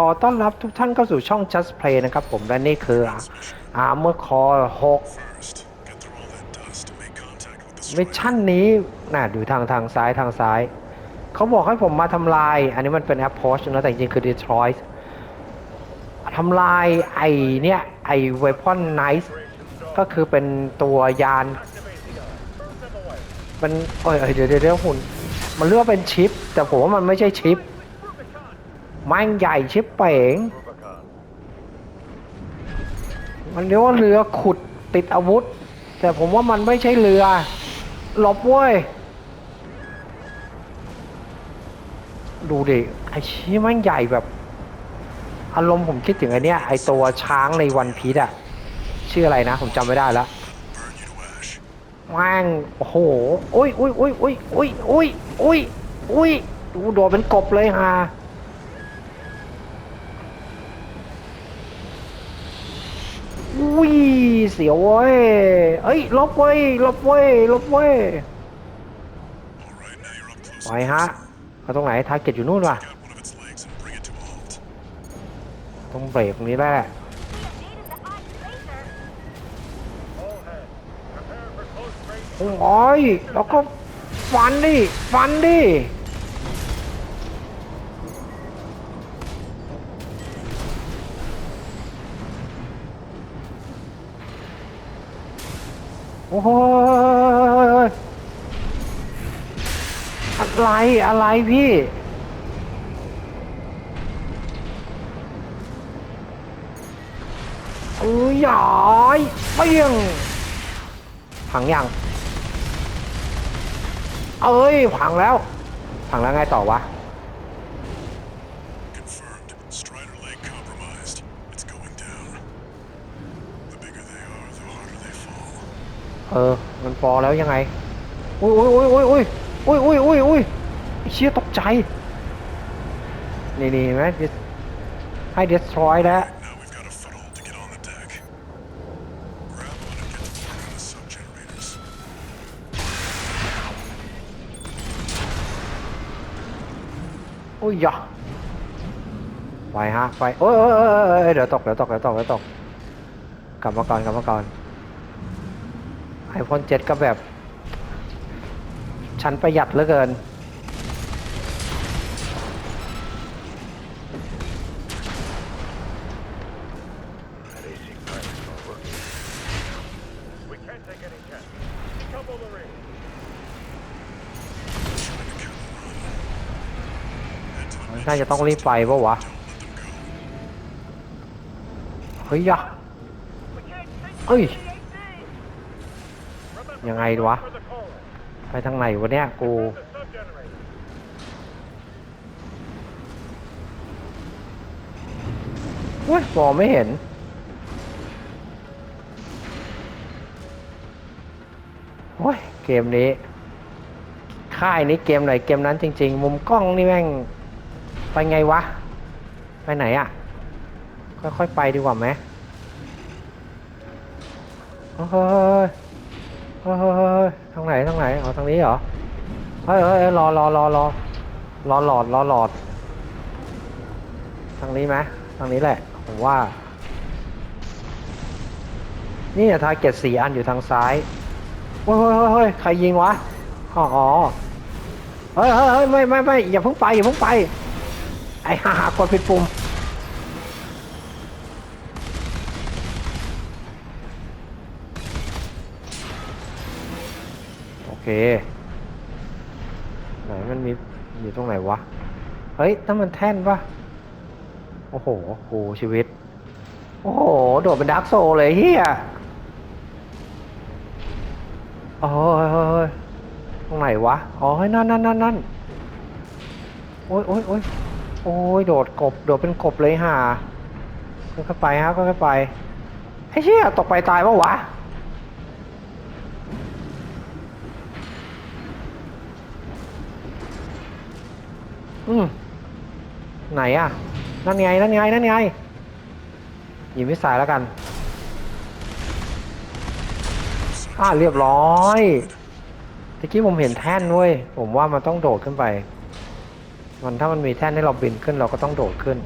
ขอต้อนรับทุกท่านเข้าสู่ช่อง Just Play นะครับผมและนี่คือ Armor Core 6มิชชั่นนี้น่ะอยู่ทางทางซ้ายทางซ้าย เขาบอกให้ผมมาทำลาย อันนี้มันเป็น approach นะแต่จริงๆคือ Detroit ทำลายไอเนี่ยไอ Weapon Knife ก็คือเป็นตัวยาน มันเอ้ยเดี๋ยวเดี๋ยวเดี๋ยวหุ่น มันเรียกว่าเป็นชิป แต่ผมว่ามันไม่ใช่ชิป ม่งใหญ่ชิปเป๋ง มันเรียกว่าเรือขุดติดอาวุธ แต่ผมว่ามันไม่ใช่เรือ หลบเว้ย ดูดิ ไอ้ชี้มันใหญ่แบบ อารมณ์ผมคิดถึงไอ้นี้ยไอ้ตัวช้างในวันพีชอะชื่ออะไรนะ ผมจำไม่ได้แล้วแม่งโอ้โหอุ้ยอุ้ยอุ้ยอุ้ยอุ้ยอุ้ยอุ้ยอุ้ยดูโดดเป็นกบเลยฮะอุ้ย เสียวเว้ยเอ้ยลบเว้ยลบเว้ยลบเว้ยไปฮะเอาตรงไหนทาร์เก็ตอยู่นู่นว่ะต้องเบรกตรงนี้แหละโอ้ยแล้วก็ฟันดิ ฟันดิ อ้โหอะไรอะไรพี่เอ้ยหยอยเปี้ยงพังยัง เอ้ยพังแล้วพังแล้วไงต่อวะ ออ มันฟอแล้วยังไง อุ้ยอุ้ยอุ้ยอุ้ยอุ้ยอุ้ยอุ้ยอุ้ยไอ้เชี่ยตกใจ นี่นี่เห็นไหม Dis- ให้ destroy แล้ว Now we've got a foothold to get on the deck. Grab on and get to work on the sub generators. อุ้ยยะไปฮะไปโอ้ยโอ้ยโอ้ยโอ้ยโอ้ยเดี๋ยวตกเดี๋ยวตกเดี๋ยวตกเดี๋ยวตกกลับมาก่อนกลับมาก่อน ไอพอนเจ็ดก็แบบชันประหยัดเหลือเกินน่าจะต้องรีบไปปะวะ เฮ้ยยะเฮ้ย ยังไงวะ ไปทางไหนวะเนี่ยกู The sub generator. เว้ยมองไม่เห็น โอ้ย เกมนี้ ค่ายนี้เกมไหนเกมนั้นจริง ๆ มุมกล้องนี่แม่ง ไปไงวะ ไปไหนอะ่ะค่อยๆไปดีกว่าไหมเฮ้ย ฮ้ยเฮ้ยเฮ้ยเฮ้ยทางไหนทางไหนเอาทางนี้เหรอเฮ้ยเฮ้ยเฮ้ยรอรอรอรอรอหลอดรอหลอด ทางนี้ไหมทางนี้แหละผมว่า นี่ทาร์เก็ตสี่อันอยู่ทางซ้ายเฮ้ยเฮ้ยเฮ้ยเฮ้ยใครยิงวะอ๋ออ๋อเฮ้ยเฮ้ยเฮ้ยไม่ไม่ไม่อย่าเพิ่งไปอย่าเพิ่งไปไอ้ห่าหากดผิดปุ่ม เคไหนมันมีอยู่ตรงไหนวะ เฮ้ยนั่นมันแท่นปะโอ้โหโหชีวิต โอ้โห โดดเป็นดาร์กโซเลยเฮียโอ้ยเฮ้ยตรงไหนวะ อ๋อเฮ้ยนั่นนั่นนั่นนั่นโอ้ยโอ้ยโอ้ยโอ้ยโดดกบ โดดเป็นกบเลยห่าค่อยๆไปฮะค่อยๆไป ไอ้เชี่ยตกไปตายปะวะ อืมไหนอะ นั่นไง นั่นไง นั่นไงหยิบวิสัยแล้วกัน อ่าเรียบร้อยตะกี้ผมเห็นแท่นเว้ย ผมว่ามันต้องโดดขึ้นไป มันถ้ามันมีแท่นให้เราบินขึ้นเราก็ต้องโดดขึ้น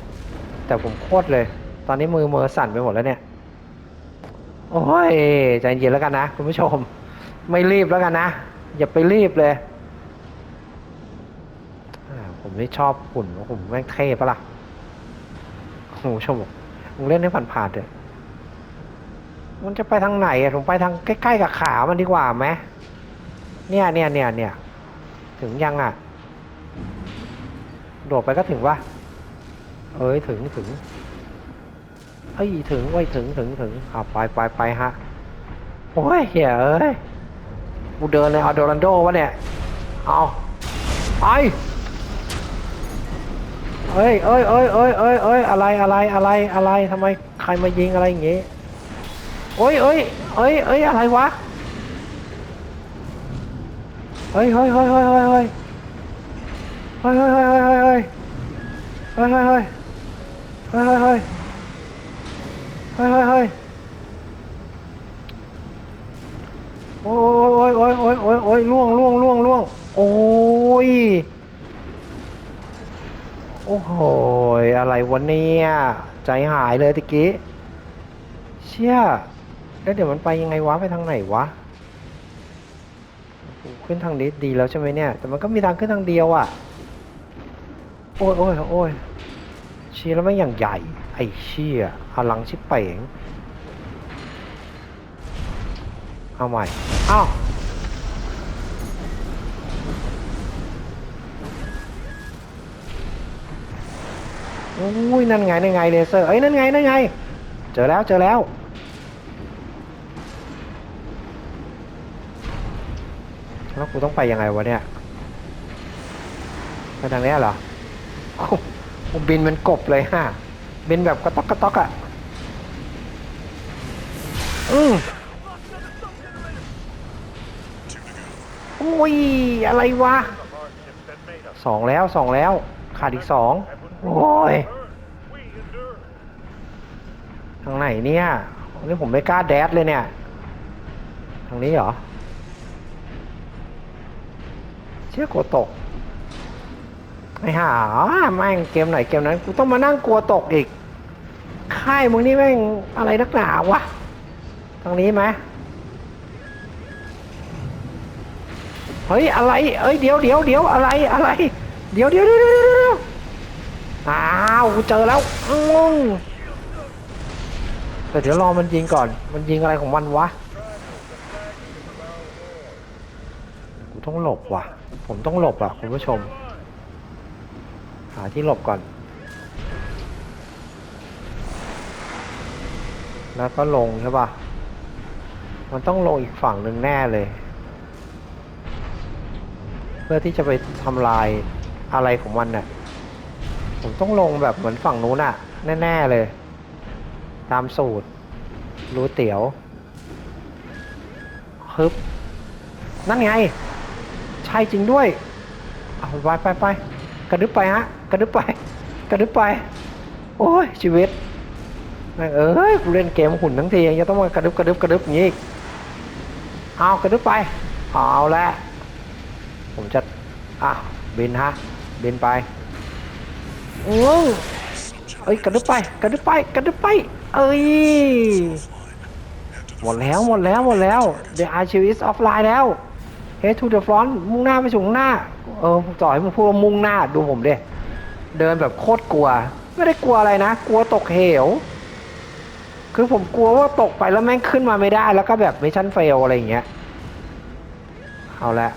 แต่ผมโคตรเลย ตอนนี้มือเมือสั่นไปหมดแล้วเนี่ย โอ้ยใจเย็นแล้วกันนะคุณผู้ชม ไม่รีบแล้วกันนะ อย่าไปรีบเลย ผมไม่ชอบหุ่นผมแม่งเท่ปะละ่ะโอ้โหชมผมเล่นให้ผ่านๆเถอะมันจะไปทางไหนอะผมไปทางใกล้ๆกับขามันดีกว่าไหมเนี่ยเนี่ยเนี่ยเนี่ยถึงยังอะ โดดไปก็ถึงวะเอ้ยถึงถึงเอ้ยถึงไว้ถึงถึงถึงอะไปไปไปฮะโอ้ยเหี้ยเอ้ยกูเดินเลยเอาโดรันโดวะเนี่ย เอาไป เอ้ยเอ้ยเอ้ยเอ้ยเอ้ยเอ้ยอะไรอะไรอะไรอะไรทำไมใครมายิงอะไรอย่างงี้เอ้ยเอ้ยเอ้ยเอ้ยอะไรวะเฮ้ยเฮ้ยเฮ้ยเอ้ยเอ้ยเอ้ยเอ้ยเอ้ยเอ้ยเอ้ยเอ้ยเอ้ยเอ้ยเอ้ยเอ้ยเอ้ยเอ้ยเอ้ยเฮ้ยโอ้ยโอ้ยโอ้ยโอ้ยโอ้ยล่วงล่วงล่วงล่วงโอ้ย โอ้โห อะไรวะเนี่ย ใจหายเลยตะกี้ เชี่ย แล้วเดี๋ยวมันไปยังไงวะ ไปทางไหนวะ ขึ้นทางนี้ดีแล้วใช่ไหมเนี่ย แต่มันก็มีทางขึ้นทางเดียวอะ่ะ โอ้ยโอ้ยโอ้ยเชี่ยแล้วไม่อย่างใหญ่ ไอ้เชี่ยพลังชิบเป๋งเอาใหม่ อ้าว อ้ยนั่นไงนั่นไงเลเซอร์เอ้ยนั่นไงนั่นไง เจอแล้วเจอแล้ว แล้วกูต้องไปยังไงวะเนี่ยไปทางนี้เหรอโอ้โหบินเป็นกบเลยฮะบินแบบกระต๊อกกระต๊อกอะอืม Two to go. โอ้ย อะไรวะสองแล้วสองแล้ว ขาดอีกสอง โอ้ยทางไหนเนี่ยนี่ผมไม่กล้าแดดเลยเนี่ย ทางนี้เหรอ เชื่อกลัวตกไอ้ห่าแม่งเกมไหนเกมนั้น กูต้องมานั่งกลัวตกอีก ค่ายมึงนี่แม่งอะไรนักหนาวะ ทางนี้ไหมเฮ้ยอะไร เอ้ยเดี๋ยวเดี๋ยวเดี๋ยวอะไรอะไร เดี๋ยวเดี๋ยวเดี๋ยวเดี๋ยวเดี๋ยว อ้าวกูเจอแล้วอืมแต่เดี๋ยวรอมันยิงก่อน มันยิงอะไรของมันวะ กูต้องหลบว่ะ ผมต้องหลบอะคุณผู้ชม หาที่หลบก่อน แล้วก็ลงใช่ป่ะ มันต้องลงอีกฝั่งหนึ่งแน่เลย เพื่อที่จะไปทำลายอะไรของมันน่ะ ผมต้องลงแบบเหมือนฝั่งนู้นอะแน่ ๆ เลย ตามสูตร รู้เตี๋ยวฮึบนั่นไง ใช่จริงด้วย เอาไปไปไปกระดึบไปฮะ กระดึบไป กระดึบไป โอ้ยชีวิตเอ้ยกูเล่นเกมหุ่นทั้งทียังจะต้องมากระดึบกระดึบกระดึบอย่างนี้อีกเอากระดึบไป เอาละผมจะอะบินฮะ บินไป โอือเอ้ยกระดึบไปกระดึบไปกระดึบไป เอ้ยหมดแล้วหมดแล้วหมดแล้ว The Archive is offline แล้ว Head to the front มุ่งหน้าไปสู่ข้างหน้า เออต่อให้มึงพูดว่ามุ่งหน้าดูผมดิเดินแบบโคตรกลัว ไม่ได้กลัวอะไรนะ กลัวตกเหว คือผมกลัวว่าตกไปแล้วแม่งขึ้นมาไม่ได้ แล้วก็แบบมิชชั่นเฟลอะไรอย่างเงี้ยเอาละ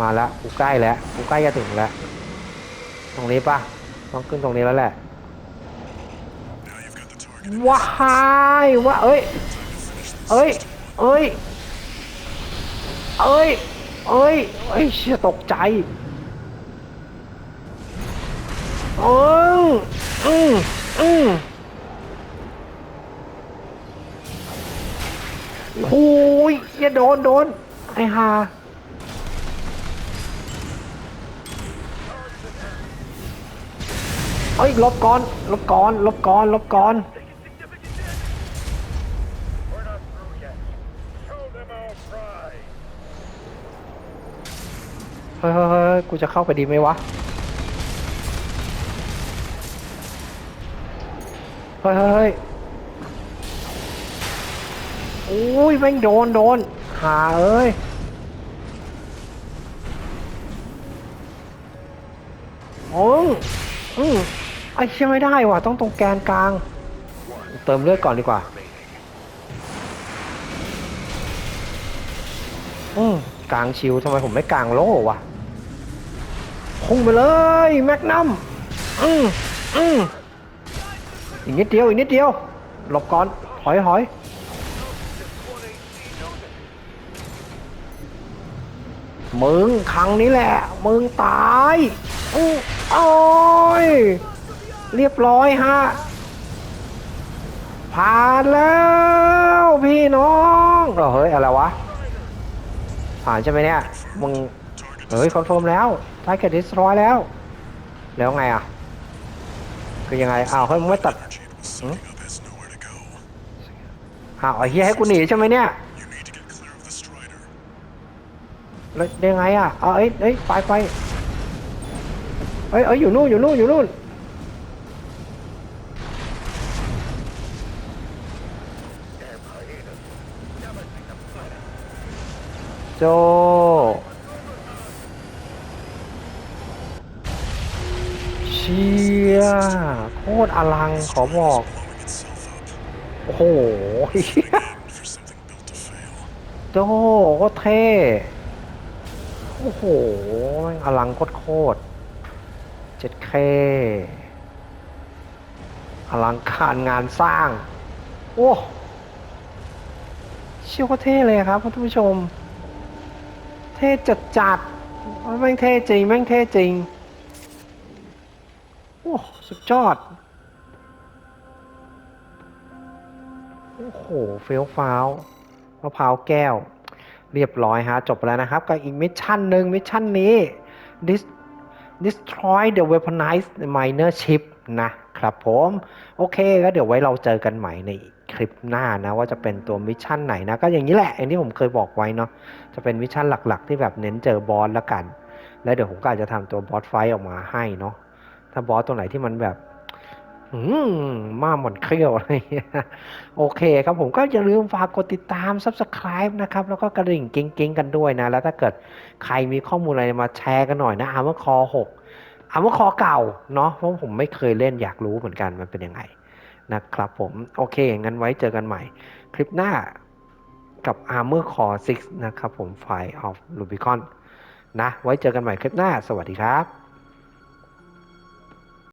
มาละกูใกล้แล้วกูใกล้จะถึงแล้วตรงนี้ปะ ต้องขึ้นตรงนี้แล้วแหละว้ายว่าเอ้ย เอ้ย เอ้ย เอ้ย เอ้ย เอ้ยเชี่ยตกใจเอออืมอืมโอ้ยอย่าโดนโดนไอ้ห่า เอ้ยลบก่อนลบก่อนลบก่อนลบก่อน We're not through yet. Show them our pride. เฮ้ยเฮ้ยเฮ้ยกูจะเข้าไปดีไหมวะฮ้ยเฮ้ยเฮ้ยโอ้ยแม่งโดนโดนหาเอ้ย โอ้ยอืม ไอ้เชี่ยไม่ได้ว่ะต้องตรงแกนกลาง เติมเลือดก่อนดีกว่า อืมกลางชิวทำไมผมไม่กลางโล่วะพุ่งไปเลยแมกนัมอืมอืมอีกนิดเดียวอีกนิดเดียวหลบก่อนถอยถอยมึงครั้งนี้แหละ มึงตายอู้โอ้ย เรียบร้อยฮะ ผ่านแล้วพี่น้องเออเฮ้ยอะไรวะ ผ่านใช่ไหมเนี่ยมึงเฮ้ยคอนเฟิร์มแล้วทาร์เก็ตดิสรอยแล้ว แล้วไงอะ คือยังไงอ้าวเฮ้ยมึงไม่ตัดอ้าวไอ้เฮียให้กูหนีใช่ไหมเนี่ยแล้วยังไงอะเอาเอ้ยเอ้ยไปไปเอ้ยเอ้ยอยู่นู่นอยู่นู่นอยู่นู่น โจ เชียโคตรอลังขอบอก โอ้โหโจโคตรเท่ โอ้โหอลังโคตรโคตรเจ็ดเคอลังการงานสร้าง โอ้เชี่ยวเท่เลยครับท่านผู้ชม เท่จัดจัดแม่งเท่จริงแม่งเท่จริง โอ้สุดยอด โอ้โห เฟี้ยวฟ้าวมะพร้าวแก้ว เรียบร้อยฮะ จบไปแล้วนะครับ กับอีกมิชชั่นหนึ่งมิชชั่นนี้ Dis destroy the weaponized miner ship นะ ครับผมโอเคก็เดี๋ยวไว้เราเจอกันใหม่ในคลิปหน้านะ ว่าจะเป็นตัวมิชชั่นไหนนะ ก็อย่างนี้แหละอย่างที่ผมเคยบอกไว้เนาะจะเป็นมิชชั่นหลักๆ ที่แบบเน้นเจอบอสละกัน แล้วเดี๋ยวผมก็อาจจะทำตัวบอสไฟต์ออกมาให้เนาะถ้าบอสตัวไหนที่มันแบบอืมมาหมอนเครี้ยวอะไรเงี้ยโอเคครับผมก็อย่าลืมฝากกดติดตาม Subscribe นะครับ แล้วก็กระดิ่งกิ้งๆกันด้วยนะ แล้วถ้าเกิดใครมีข้อมูลอะไรมาแชร์กันหน่อยนะอาร์มคอหก 6อาร์มคอเก่าเนาะเพราะผมไม่เคยเล่นอยากรู้เหมือนกันมันเป็นยังไงนะครับผม โอเค งั้นไว้เจอกันใหม่ คลิปหน้ากับ Armor Core 6 นะครับผม Fire of Rubicon นะ ไว้เจอกันใหม่คลิปหน้า สวัสดีครับ